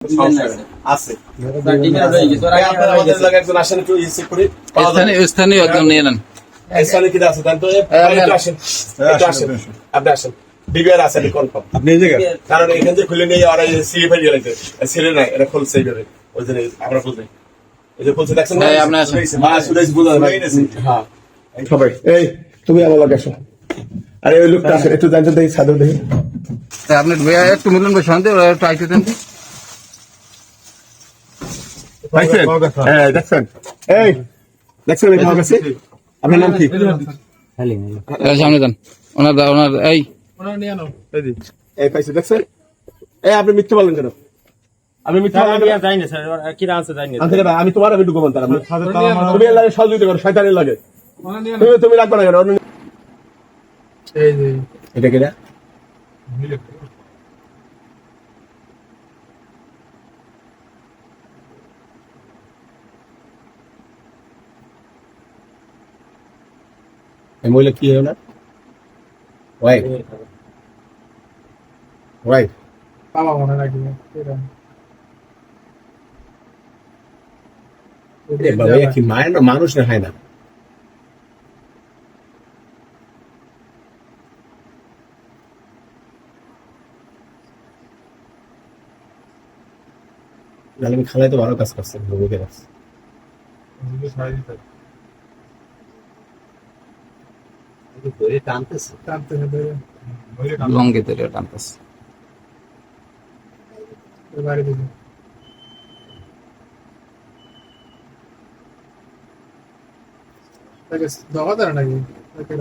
সমস্যা নেই। আছে। ডিনার গেছে ওরা এই আপনারা আমাদের এলাকায় একজন একটু ই চেক করি। পাওয়া যাবে। স্থানীয় স্থানীয় একদম নিয়ে নেন। এই সালে আছে? তো একটু আসেন। আসেন আপনি আসেন। ডিবিআর আছে কনফার্ম আপনি এই জায়গায়? কারণ এখান থেকে খুলে নিয়ে ওরা সিলে ফেলে গেছে সিলে নাই এটা খুলছে এইভাবে। ওই জন্য আমরা খুলতে এই যে খুলছে দেখছেন না আপনি আসেন। সুরেশ বুঝা যাবে হ্যাঁ। সবাই এই তুমি আমার লাগে আসো। আরে ওই লোকটা একটু জানতে দেখি সাদর আপনি একটু মিলন বসে শান্তি একটু আইতে দেন। পাইছেন হ্যাঁ দেখছেন? এই দেখছেন এই আমার কাছে আপনার নাম কি? সামনে দেন। ওনার দা- ওনার এই। এই পাইছে দেখছেন? এই আপনি মিথ্যে বলেন কেন? আপনি মিথ্যে যাই না স্যার। কিরা আছে যাই না। আমি তোমার আমি ঢুকবো তার তুমি লাগে সহযোগিতা করো শয়তানের লাগে। তুমি তুমি রাখবে না কেন? এটা কেটা এই মহিলা কি হয় না? ওয়াইফ ওয়াইফ বাবা মনে রাখি বাবা কি মায়ের না? মানুষ না হয় না? খালাই তো ভালো কাজ করছে লঙ্গি তৈরি টানতেছে। বাড়ি দিকে তাকে দবা দেয় নাকি? তাকে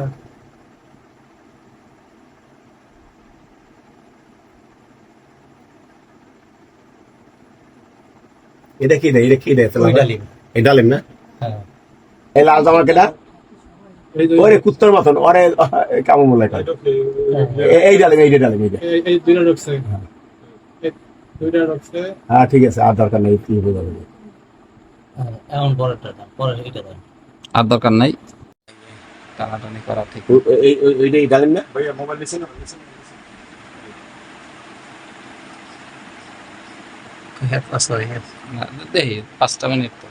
এটা কি দেয় এটা কি দেয় ওই ডালিম। এই ডালিম না? হ্যাঁ। এই লাল জামা কেটা? ওরে কুত্তর মতন ওরে কামো মনে হয় এ- এই ডালিম এই যে ডালিম এই যে। এই এই দুইটা ঢুকছে দুইটা ঢুকছে হ্যাঁ ঠিক আছে আর দরকার নেই কি বোঝা যাবে। এমন পরেরটা না পরের এটা দেন। আর দরকার নাই। টানাটানি করা ঠিক। এই ওই- ওইটা এই ডালিম না? হ্যাঁ সরি হ্যাঁ পাঁচটা মিনিট তো